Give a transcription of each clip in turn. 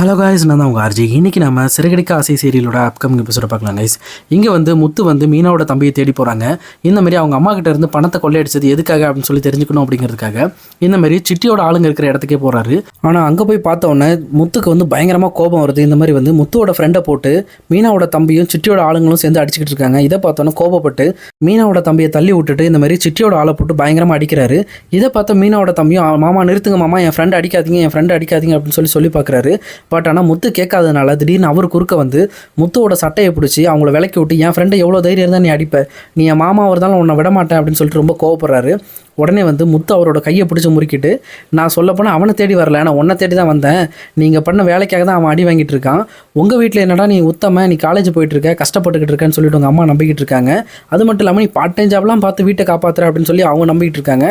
Hello guys நான் தான் உங்கள் ஆர்ஜி இன்றைக்கி நம்ம சிறகடிக்க ஆசை சீரியலோட அப்கமிங் எபிசோட பார்க்கலாம் கைஸ் இங்கே வந்து முத்து வந்து மீனாவோட தம்பியை தேடி போகிறாங்க இந்தமாதிரி அவங்க அம்மா கிட்ட இருந்து பணத்தை கொள்ளையடிச்சது எதுக்காக அப்படின்னு சொல்லி தெரிஞ்சுக்கணும் அப்படிங்கிறதுக்காக இந்தமாரி சிட்டியோட ஆளுங்க இருக்கிற இடத்துக்கே போகிறாரு ஆனால் அங்கே போய் பார்த்தோன்னே முத்துக்கு வந்து பயங்கரமாக கோபம் வருது. இந்த மாதிரி வந்து முத்துவோட ஃப்ரெண்டை போட்டு மீனாவோட தம்பியும் சிட்டியோட ஆளுங்களும் சேர்ந்து அடிச்சுக்கிட்டு இருக்காங்க. இதை பார்த்தோன்னே கோபப்பட்டு மீனாவோட தம்பியை தள்ளி விட்டுட்டு இந்த மாதிரி சிட்டியோட ஆளை போட்டு பயங்கரமாக அடிக்கிறாரு. இதை பார்த்தா மீனாவோட தம்பியும் மாமா நிறுத்துங்க மாமா. என் ஃப்ரெண்ட் அடிக்காதீங்க என் ஃப்ரெண்ட் அடிக்காதீங்க அப்படின்னு சொல்லி சொல்லி பார்க்குறாரு. பட் ஆனால் முத்து கேட்காதனால திடீர்னு அவர் குறுக்க வந்து முத்துவோட சட்டையை பிடிச்சி அவங்கள விளக்கி விட்டு என் ஃப்ரெண்டை எவ்வளோ தைரியம் இருந்தால் நீ அடிப்ப? நீ என் மாமா இருந்தாலும் உன்னை விட மாட்டேன் அப்படின்னு சொல்லிட்டு ரொம்ப கோவப்படுறாரு. உடனே வந்து முத்து அவரோட கையை பிடிச்சி முறுக்கிட்டு நான் சொல்லப்போனால் அவனை தேடி வரல நான் உன்னை தேடி தான் வந்தேன். நீங்கள் பண்ண வேலைக்காக தான் அவன் அடி வாங்கிட்டு இருக்கான். உங்கள் வீட்டில் என்னடா நீ உத்தம நீ காலேஜ் போயிட்டு இருக்க கஷ்டப்பட்டுக்கிட்டு இருக்கேன்னு சொல்லிட்டு உங்கள் அம்மா நம்பிக்கிட்டு இருக்காங்க. அது மட்டும் இல்லாமல் நீ பார்ட் டைம் ஜாப்லாம் பார்த்து வீட்டை காப்பாற்றுற அப்படின்னு சொல்லி அவங்க நம்பிக்கிட்டு இருக்காங்க.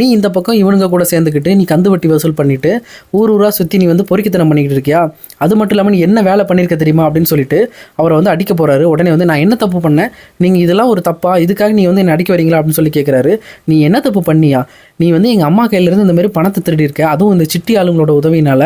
நீ இந்த பக்கம் இவனுங்க கூட சேர்ந்துக்கிட்டு நீ கந்து வட்டி வசூல் பண்ணிவிட்டு ஊர் ஊராக சுற்றி நீ வந்து பொறுக்கித்தனம் பண்ணிக்கிட்டு இருக்கியா? அது மட்டும் இல்லாமல் நீ என்ன வேலை பண்ணியிருக்க தெரியுமா? அப்படின்னு சொல்லிட்டு அவரை வந்து அடிக்க போகிறாரு உடனே வந்து நான் என்ன தப்பு பண்ணேன்? நீங்கள் இதெல்லாம் ஒரு தப்பா? இதுக்காக நீ வந்து என்னை அடிக்க வரீங்களா? அப்படின்னு சொல்லி கேட்குறாரு நீ என்ன தப்பு பண்ண பண்ணியா நீ வந்து எங்கள் அம்மா கையிலேருந்து இந்த மாதிரி பணத்தை திருடி இருக்க? அதுவும் இந்த சிட்டி ஆளுங்களோட உதவினால.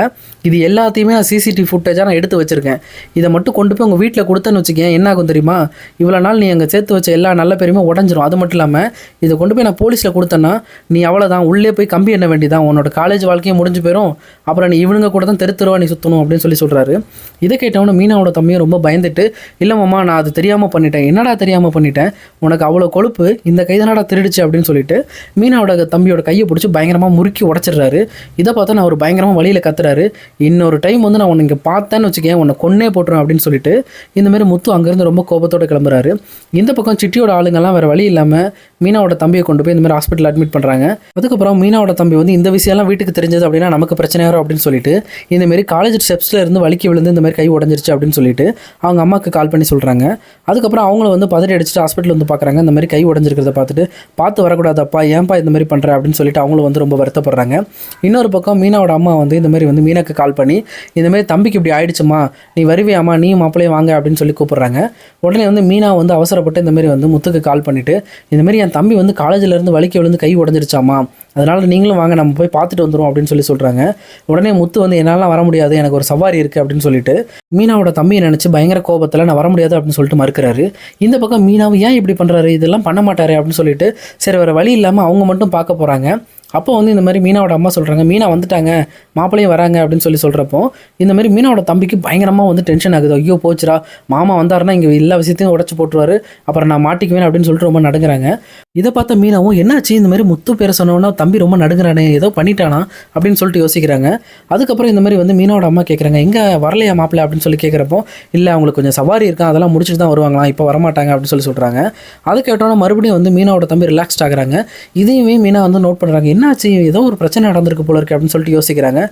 இது எல்லாத்தையுமே நான் சிசிடிவி ஃபுட்டேஜாக நான் எடுத்து வச்சுருக்கேன். இதை மட்டும் கொண்டு போய் உங்கள் வீட்டில் கொடுத்தேன்னு வச்சுக்கேன் என்ன ஆகும் தெரியுமா? இவ்வளோ நாள் நீ அங்கே சேர்த்து வச்ச எல்லா நல்ல பேருமே உடஞ்சிரும். அது மட்டும் இல்லாமல் இதை கொண்டு போய் நான் போலீஸில் கொடுத்தேன்னா நீ அவ்வளோதான் உள்ளே போய் கம்பி எண்ண வேண்டியதான் உன்னோட காலேஜ் வாழ்க்கையும் முடிஞ்சு போயிடும் அப்புறம் நீ இவனுங்க கூட தான் தெரு தெருவா நீ சுற்றணும் அப்படின்னு சொல்லி சொல்கிறாரு இதை கேட்டவன மீனாவோட தம்பியும் ரொம்ப பயந்துட்டு இல்லை மாமா நான் அது தெரியாமல் பண்ணிட்டேன். என்னடா தெரியாமல் பண்ணிட்டேன்? உனக்கு அவ்வளோ கொழுப்பு இந்த கைதனடா திருடிச்சு? அப்படின்னு சொல்லிட்டு மீனாவோட தம்பியோட கையை பிடிச்சி பயங்கரமாக முறுக்கி உடச்சிடுறாரு. இதை பார்த்தா நான் ஒரு பயங்கரமாக வழியில் கத்துறாரு. இன்னொரு டைம் வந்து நான் உன்னை இங்கே பார்த்தேன்னு வச்சுக்கேன். உன்னை கொன்னே போட்டுருவேன் அப்படின்னு சொல்லிட்டு இந்தமாரி முத்து அங்கேருந்து ரொம்ப கோபத்தோட கிளம்புறாரு. இந்த பக்கம் சிட்டியோட ஆளுங்கெல்லாம் வேறு வழி இல்லாமல் மீனாவோட தம்பியை கொண்டு போய் இந்த மாதிரி ஹாஸ்பிட்டல் அட்மிட் பண்ணுறாங்க அதுக்கப்புறம் மீனாவோட தம்பி வந்து இந்த விஷயம்லாம் வீட்டுக்கு தெரிஞ்சது அப்படின்னா நமக்கு பிரச்சனை வரும் அப்படின்னு சொல்லிட்டு இந்தமாரி காலேஜ் ஸ்டெப்ஸில் இருந்து வலிக்கி விழுந்து இந்த மாதிரி கை உடஞ்சிருச்சு அப்படின்னு சொல்லிட்டு அவங்க அம்மாவுக்கு கால் பண்ணி சொல்கிறாங்க அதுக்கப்புறம் அவங்கள வந்து பதறி அடிச்சுட்டு ஹாஸ்பிட்டல் வந்து பார்க்குறாங்க இந்த மாதிரி கை உடஞ்சிருக்கிறத பார்த்துட்டு பார்த்து வரக்கூடாதப்பா ஏன்ப்பா இந்த மாதிரி பண்ணுற அப்படின்னு அப்படின்னு சொல்லிட்டு அவங்களும் வந்து ரொம்ப வருத்தப்படுறாங்க. இன்னொரு பக்கம் மீனாவோட அம்மா வந்து இந்த மாதிரி வந்து மீனாக்கு கால் பண்ணி இந்த மாதிரி தம்பிக்கு இப்படி ஆயிடுச்சுமா நீ வருவியாம்மா நீ மாப்பிள்ளையும் வாங்க அப்படின்னு சொல்லி கூப்பிட்றாங்க. உடனே வந்து மீனா வந்து அவசரப்பட்டு இந்த மாதிரி வந்து முத்துக்கு கால் பண்ணிவிட்டு இந்த மாதிரி என் தம்பி வந்து காலேஜிலேருந்து வலிக்க விழுந்து கை உடஞ்சிருச்சாமா அதனால் நீங்களும் வாங்க நம்ம போய் பார்த்துட்டு வந்துடும் அப்படின்னு சொல்லி சொல்கிறாங்க உடனே முத்து வந்து என்னால் வர முடியாது எனக்கு ஒரு சவாரி இருக்குது அப்படின்னு சொல்லிட்டு மீனாவோட தம்பியை நினச்சி பயங்கர கோபத்தில் நான் வர முடியாது அப்படின்னு சொல்லிட்டு மறுக்கிறாரு. இந்த பக்கம் மீனாவை ஏன் இப்படி பண்ணுறாரு இதெல்லாம் பண்ண மாட்டாரு அப்படின்னு சொல்லிட்டு சரி வேறு வழி இல்லாமல் அவங்க மட்டும் பார்க்க போகிறாங்க அப்போ வந்து இந்த மாதிரி மீனாவோட அம்மா சொல்கிறாங்க மீனா வந்துட்டாங்க மாப்பிள்ளையும் வராங்க அப்படின்னு சொல்லி சொல்கிறப்போ இந்த மாதிரி மீனாவோட தம்பிக்கு பயங்கரமாக வந்து டென்ஷன் ஆகுது. ஐயோ போச்சுடா மாமா வந்தாருன்னா இங்கே எல்லா விஷயத்தையும் உடச்சி போட்டுருவாரு அப்புறம் நான் மாட்டிக்குவேன் அப்படின்னு சொல்லிட்டு ரொம்ப நடங்குறாங்க. இதை பார்த்த மீனாவும் என்னாச்சு? இந்த மாதிரி முத்து பேரை சொன்னோன்னா தம்பி ரொம்ப நடுங்குறானே ஏதோ பண்ணிட்டானா? அப்படின்னு சொல்லிட்டு யோசிக்கிறாங்க. அதுக்கப்புறம் இந்த மாதிரி வந்து மீனாவோட அம்மா கேட்குறாங்க எங்கே வரலையா மாப்பிள்ளை? அப்படின்னு சொல்லி கேட்குறப்போ இல்லை அவங்களுக்கு கொஞ்சம் சவாரி இருக்கா? அதெல்லாம் முடிச்சுட்டு தான் வருவாங்களாம் இப்போ வரமாட்டாங்க அப்படின்னு சொல்லி சொல்கிறாங்க அது கேட்டோன்னா மறுபடியும் வந்து மீனாவோட தம்பி ரிலாக்ஸ்ட் ஆகுறாங்க. இதையுமே மீனா வந்து நோட் பண்ணுறாங்க என்னாச்சு? ஏதோ ஒரு பிரச்சனை நடந்திருக்கு போல இருக்கு அப்படின்னு சொல்லிட்டு யோசிக்கிறாங்க.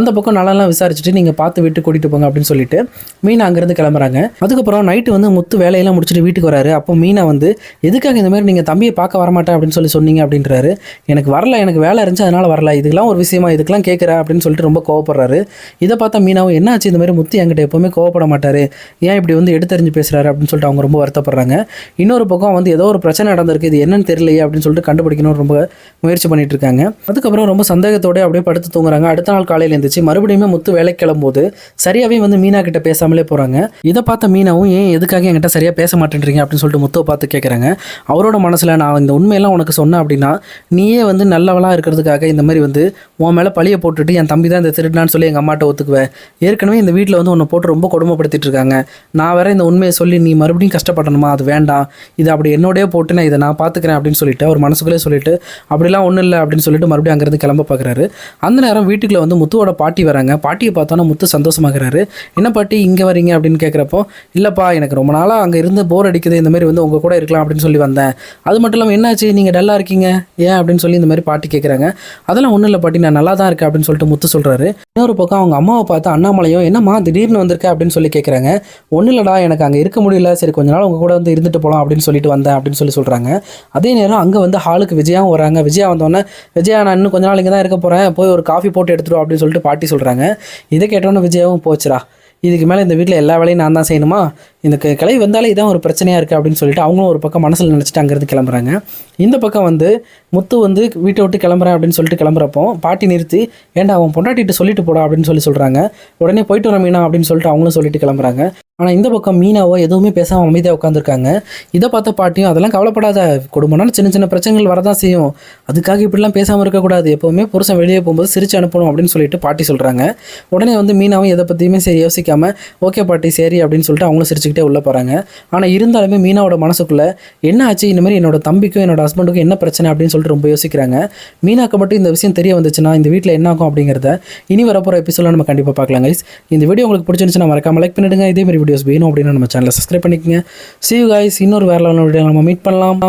அந்த பக்கம் நல்லாலாம் விசாரிச்சுட்டு நீங்கள் பார்த்து விட்டு கூட்டிகிட்டு போங்க அப்படின்னு சொல்லிட்டு மீனா அங்கேருந்து கிளம்புறாங்க. அதுக்கப்புறம் நைட்டு வந்து முத்து வேலையெல்லாம் முடிச்சுட்டு வீட்டுக்கு வராரு. அப்போ மீனா வந்து எதுக்காக இந்த மாதிரி நீங்கள் தம்பியை பார்க்க வரமாட்டேன் அப்படின்னு சொல்லி சொன்னீங்க அப்படின்றாரு. எனக்கு வரல எனக்கு வேலை இருந்துச்சு அதனால் வரல. இதுக்கெல்லாம் ஒரு விஷயமா இதுக்கெல்லாம் கேட்குற அப்படின்னு சொல்லிட்டு ரொம்ப கோவப்படுறாரு. இதை பார்த்தா மீனாவும் என்னாச்சு இந்த மாதிரி முத்து என்கிட்ட எப்பவுமே கோவப்பட மாட்டார்? ஏன் இப்படி வந்து எடுத்தறிஞ்சு பேசுகிறாரு அப்படின்னு சொல்லிட்டு அவங்க ரொம்ப வருத்தப்படுறாங்க. இன்னொரு பக்கம் வந்து ஏதோ ஒரு பிரச்சனை நடந்திருக்கு இது என்னன்னு தெரியலையே அப்படின்னு சொல்லிட்டு கண்டுபிடிக்கணும் ரொம்ப முயற்சி பண்ணிட்டு இருக்காங்க. அதுக்கப்புறம் ரொம்ப சந்தேகத்தோட அப்படியே படுத்து தூங்குறாங்க. அடுத்த நாள் காலையில் எழுந்துச்சு மறுபடியுமே முத்து வேலைக்கு கிளம்பும்போது சரியாகவே வந்து மீனா கிட்ட பேசாமலே போகிறாங்க இதை பார்த்த மீனாவும் ஏன் எதுக்காக என்கிட்ட சரியாக பேச மாட்டேன்றீங்க? அப்படின்னு சொல்லிட்டு முத்துவை பார்த்து கேட்குறாங்க அவரோட மனசில் நான் இந்த உண்மையெல்லாம் உனக்கு சொன்னேன் அப்படின்னா நீயே வந்து நல்லவளா இருக்கிறதுக்காக இந்த மாதிரி வந்து உன் மேலே பழியை போட்டுட்டு என் தம்பி தான் இந்த திருடினான்னு சொல்லி எங்கள் அம்மாட்ட ஒத்துக்குவேன் ஏற்கனவே இந்த வீட்டில் வந்து உன்னை போட்டு ரொம்ப கொடுமைப்படுத்திட்டு இருக்காங்க. நான் வேற இந்த உண்மையை சொல்லி நீ மறுபடியும் கஷ்டப்படணுமா? அது வேண்டாம். இது அப்படி என்னோடய போட்டு நான் இதை நான் பார்த்துக்கிறேன் அப்படின்னு சொல்லிட்டு அவர் மனசுக்குள்ளே சொல்லிட்டு அப்படிலாம் ஒன்றும் இல்லை அப்படின்னு சொல்லிட்டு மறுபடியும் அங்கேருந்து கிளம்ப பார்க்குறாரு அந்த நேரம் வீட்டுக்குள்ள வந்து முத்துவோட பாட்டி வராங்க. பாட்டியை பார்த்தோன்னா முத்து சந்தோஷமாகிறாரு. என்ன பாட்டி இங்கே வரீங்க? அப்படின்னு கேட்குறப்போ இல்லைப்பா எனக்கு ரொம்ப நாளாக அங்கே இருந்து போர் அடிக்குது. இந்த மாதிரி வந்து உங்கள் கூட இருக்கலாம் அப்படின்னு சொல்லி வந்தேன். அது மட்டும் இல்லாமல் என்னாச்சு? நீங்கள் டல்லாக இருக்கீங்க. ஏன்? அப்படின்னு சொல்லி இந்த மாதிரி பாட்டி கேட்குறாங்க அதெல்லாம் ஒன்றும் இல்லை பாட்டி. நான் நல்லா தான் இருக்கேன் அப்படின்னு சொல்லிட்டு முத்து சொல்கிறாரு இன்னொரு பக்கம் அவங்க அம்மாவை பார்த்து அண்ணாமலையும் என்னம்மா? திடீர்னு வந்திருக்க அப்படின்னு சொல்லி கேட்குறாங்க ஒன்றும் இல்லைடா. எனக்கு அங்கே இருக்க முடியல. சரி கொஞ்ச நாள் உங்கள் கூட வந்து இருந்துட்டு போகலாம் அப்படின்னு சொல்லிட்டு வந்தேன் அப்படின்னு சொல்லி சொல்கிறாங்க அதே நேரம் அங்கே வந்து ஹாலுக்கு விஜயாவும் வராங்க. விஜயா வந்தோடனே விஜயா நான் இன்னும் கொஞ்ச நாள் இங்கே தான் இருக்க போகிறேன் போய் ஒரு காஃபி போட்டு எடுத்துரும் அப்படின்னு சொல்லிட்டு பாட்டி சொல்கிறாங்க இதை கேட்டோன்னே விஜயாவும் போச்சுடா. இதுக்கு மேலே இந்த வீட்டில் எல்லா வேலையும் நான் தான் செய்யணுமா? இந்த கலை வந்தாலே இதான் ஒரு பிரச்சனையாக இருக்குது அப்படின்னு சொல்லிட்டு அவங்களும் ஒரு பக்கம் மனசில் நினச்சிட்டு அங்கேருந்து கிளம்புறாங்க. இந்த பக்கம் வந்து முத்து வந்து வீட்டை விட்டு கிளம்புறேன் அப்படின்னு சொல்லிட்டு கிளம்புறப்போ பாட்டி நிறுத்தி ஏன்டா அவன் பொண்டாட்டிட்டு சொல்லிட்டு போடா அப்படின்னு சொல்லி சொல்கிறாங்க உடனே போயிட்டு வர மீனா அப்படின்னு சொல்லிட்டு அவங்களும் சொல்லிட்டு கிளம்புறாங்க. ஆனால் இந்த பக்கம் மீனாவோ எதுவுமே பேசாமல் அமைதியாக உட்காந்துருக்காங்க இதை பார்த்த பாட்டியும் அதெல்லாம் கவலைப்படாத குடும்பம்னா சின்ன சின்ன பிரச்சனைகள் வரதான் செய்யும். அதுக்காக இப்படிலாம் பேசாமல் இருக்கக்கூடாது. எப்போவுமே புருஷன் வெளியே போகும்போது சிரிச்சு அனுப்பணும் அப்படின்னு சொல்லிட்டு பாட்டி சொல்கிறாங்க உடனே வந்து மீனாவும் எதை பற்றியுமே சரி யோசிக்காம ஓகே பாட்டி சரி அப்படின்னு சொல்லிட்டு அவங்களும் சிரிச்சுக்கிட்டே உள்ளே போகிறாங்க ஆனால் இருந்தாலுமே மீனாவோட மனசுக்குள்ளே என்ன ஆச்சு? இந்தமாதிரி என்னோட தம்பிக்கும் என்னோட ஹஸ்பண்டுக்கும் என்ன பிரச்சனை? அப்படின்னு சொல்லிட்டு ரொம்ப யோசிக்கிறாங்க. மீனாக்கு மட்டும் இந்த விஷயம் தெரிய வந்துச்சுன்னா இந்த வீட்டில் என்ன ஆகும் அப்படிங்கிறத இனி வரப்போகிற எபிசோட நம்ம கண்டிப்பாக பார்க்கலாம் கைஸ் இந்த வீடியோ உங்களுக்கு பிடிச்சிருந்துச்சுன்னா மறக்காம லைக் பண்ணிடுங்க. இதே மாதிரி வீடியோஸ் வேணும் அப்படின்னு நம்ம சேனலை சப்ஸ்கிரைப் பண்ணிக்கங்க. See you guys. இன்னொரு வேற லெவல் வீடியோ நம்ம மீட் பண்ணலாம்.